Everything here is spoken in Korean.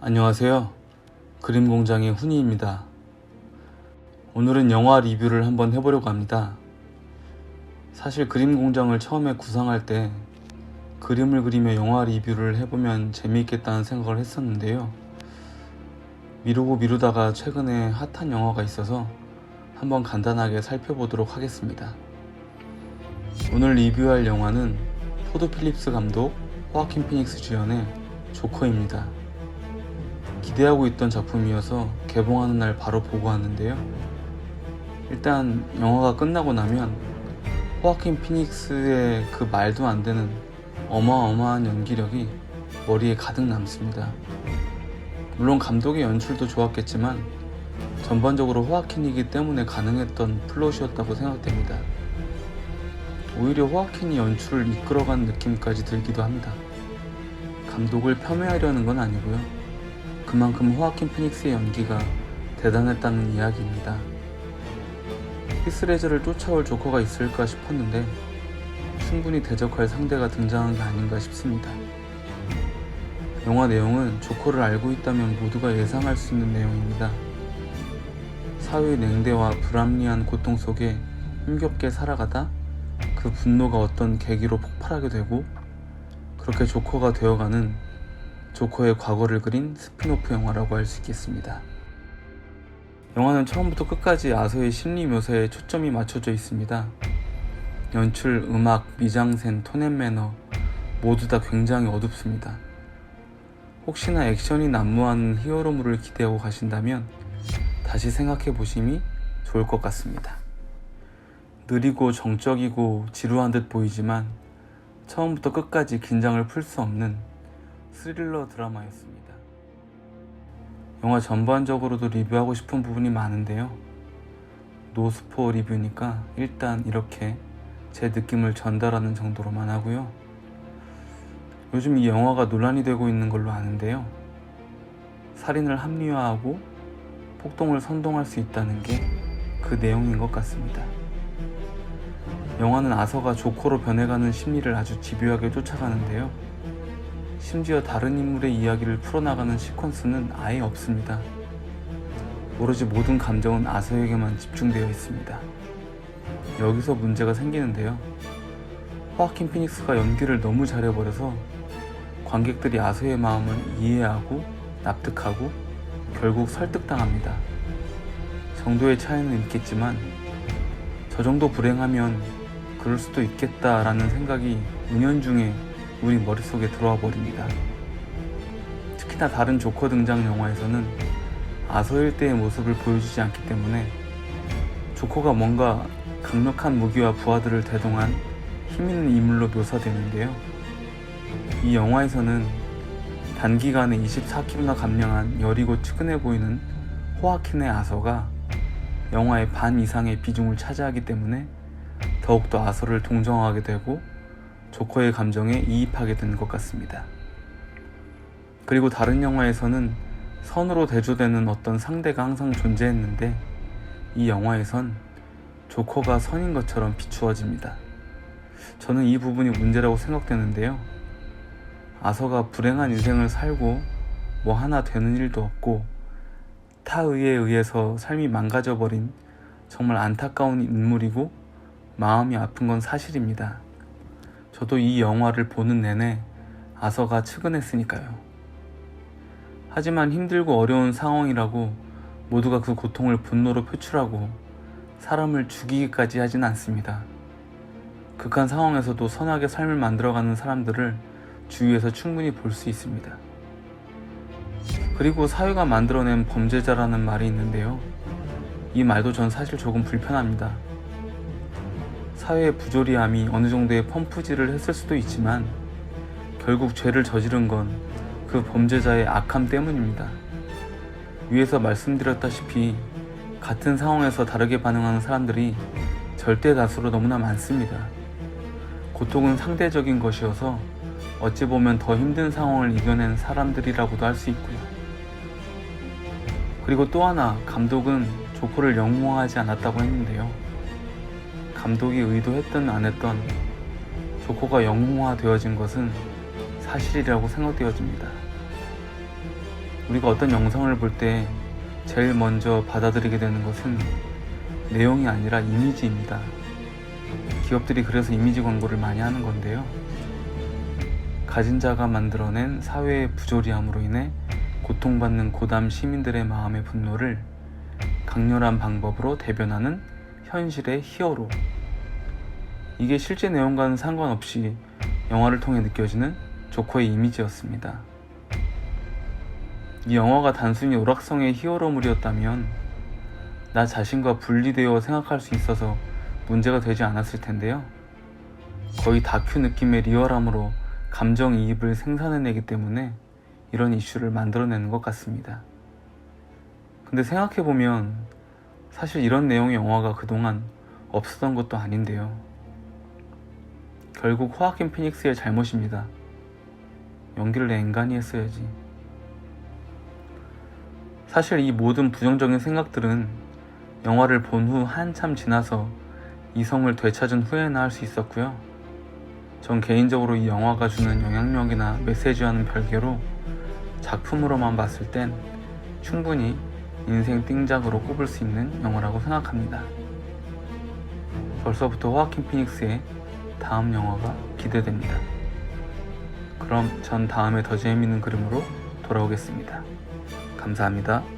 안녕하세요. 그림공장의 훈이입니다. 오늘은 영화 리뷰를 한번 해보려고 합니다. 사실 그림공장을 처음에 구상할 때 그림을 그리며 영화 리뷰를 해보면 재미있겠다는 생각을 했었는데요. 미루고 미루다가 최근에 핫한 영화가 있어서 한번 간단하게 살펴보도록 하겠습니다. 오늘 리뷰할 영화는 포드 필립스 감독, 호아킨 피닉스 주연의 조커입니다. 기대하고 있던 작품이어서 개봉하는 날 바로 보고 왔는데요. 일단 영화가 끝나고 나면 호아킨 피닉스의 그 말도 안 되는 어마어마한 연기력이 머리에 가득 남습니다. 물론 감독의 연출도 좋았겠지만 전반적으로 호아킨이기 때문에 가능했던 플롯이었다고 생각됩니다. 오히려 호아킨이 연출을 이끌어간 느낌까지 들기도 합니다. 감독을 폄훼하려는 건 아니고요. 그만큼 호아킨 피닉스의 연기가 대단했다는 이야기입니다. 히스레저를 쫓아올 조커가 있을까 싶었는데 충분히 대적할 상대가 등장한 게 아닌가 싶습니다. 영화 내용은 조커를 알고 있다면 모두가 예상할 수 있는 내용입니다. 사회의 냉대와 불합리한 고통 속에 힘겹게 살아가다 그 분노가 어떤 계기로 폭발하게 되고 그렇게 조커가 되어가는 조커의 과거를 그린 스피노프 영화라고 할 수 있겠습니다. 영화는 처음부터 끝까지 아서의 심리 묘사에 초점이 맞춰져 있습니다. 연출, 음악, 미장센, 톤앤 매너 모두 다 굉장히 어둡습니다. 혹시나 액션이 난무하는 히어로물을 기대하고 가신다면 다시 생각해 보심이 좋을 것 같습니다. 느리고 정적이고 지루한 듯 보이지만 처음부터 끝까지 긴장을 풀 수 없는 스릴러 드라마였습니다. 영화 전반적으로도 리뷰하고 싶은 부분이 많은데요. 노스포 리뷰니까 일단 이렇게 제 느낌을 전달하는 정도로만 하고요. 요즘 이 영화가 논란이 되고 있는 걸로 아는데요. 살인을 합리화하고 폭동을 선동할 수 있다는 게 그 내용인 것 같습니다. 영화는 아서가 조커로 변해가는 심리를 아주 집요하게 쫓아가는데요. 심지어 다른 인물의 이야기를 풀어나가는 시퀀스는 아예 없습니다. 오로지 모든 감정은 아서에게만 집중되어 있습니다. 여기서 문제가 생기는데요. 호아킨 피닉스가 연기를 너무 잘해버려서 관객들이 아서의 마음을 이해하고 납득하고 결국 설득당합니다. 정도의 차이는 있겠지만 저 정도 불행하면 그럴 수도 있겠다라는 생각이 은연중에 우리 머릿속에 들어와 버립니다. 특히나 다른 조커 등장 영화에서는 아서일 때의 모습을 보여주지 않기 때문에 조커가 뭔가 강력한 무기와 부하들을 대동한 힘있는 인물로 묘사되는데요. 이 영화에서는 단기간에 24kg나 감량한 여리고 측은해 보이는 호아킨의 아서가 영화의 반 이상의 비중을 차지하기 때문에 더욱더 아서를 동정하게 되고 조커의 감정에 이입하게 된 것 같습니다. 그리고 다른 영화에서는 선으로 대조되는 어떤 상대가 항상 존재했는데 이 영화에선 조커가 선인 것처럼 비추어집니다. 저는 이 부분이 문제라고 생각되는데요. 아서가 불행한 인생을 살고 뭐 하나 되는 일도 없고 타의에 의해서 삶이 망가져버린 정말 안타까운 인물이고 마음이 아픈 건 사실입니다. 저도 이 영화를 보는 내내 아서가 측은했으니까요. 하지만 힘들고 어려운 상황이라고 모두가 그 고통을 분노로 표출하고 사람을 죽이기까지 하진 않습니다. 극한 상황에서도 선하게 삶을 만들어가는 사람들을 주위에서 충분히 볼 수 있습니다. 그리고 사회가 만들어낸 범죄자라는 말이 있는데요. 이 말도 전 사실 조금 불편합니다. 사회의 부조리함이 어느 정도의 펌프질을 했을 수도 있지만 결국 죄를 저지른 건 그 범죄자의 악함 때문입니다. 위에서 말씀드렸다시피 같은 상황에서 다르게 반응하는 사람들이 절대 다수로 너무나 많습니다. 고통은 상대적인 것이어서 어찌 보면 더 힘든 상황을 이겨낸 사람들이라고도 할 수 있고요. 그리고 또 하나 감독은 조커를 영웅화하지 않았다고 했는데요. 감독이 의도했든 안 했던 조커가 영웅화 되어진 것은 사실이라고 생각되어집니다. 우리가 어떤 영상을 볼 때 제일 먼저 받아들이게 되는 것은 내용이 아니라 이미지입니다. 기업들이 그래서 이미지 광고를 많이 하는 건데요. 가진 자가 만들어낸 사회의 부조리함으로 인해 고통받는 고담 시민들의 마음의 분노를 강렬한 방법으로 대변하는 현실의 히어로. 이게 실제 내용과는 상관없이 영화를 통해 느껴지는 조커의 이미지였습니다. 이 영화가 단순히 오락성의 히어로물이었다면 나 자신과 분리되어 생각할 수 있어서 문제가 되지 않았을 텐데요. 거의 다큐 느낌의 리얼함으로 감정이입을 생산해내기 때문에 이런 이슈를 만들어내는 것 같습니다. 근데 생각해보면 사실 이런 내용의 영화가 그동안 없었던 것도 아닌데요. 결국 호아킨 피닉스의 잘못입니다. 연기를 앵간히 했어야지. 사실 이 모든 부정적인 생각들은 영화를 본 후 한참 지나서 이성을 되찾은 후에나 할 수 있었고요. 전 개인적으로 이 영화가 주는 영향력이나 메시지와는 별개로 작품으로만 봤을 땐 충분히 인생 띵작으로 꼽을 수 있는 영화라고 생각합니다. 벌써부터 호아킨 피닉스의 다음 영화가 기대됩니다. 그럼 전 다음에 더 재미있는 그림으로 돌아오겠습니다. 감사합니다.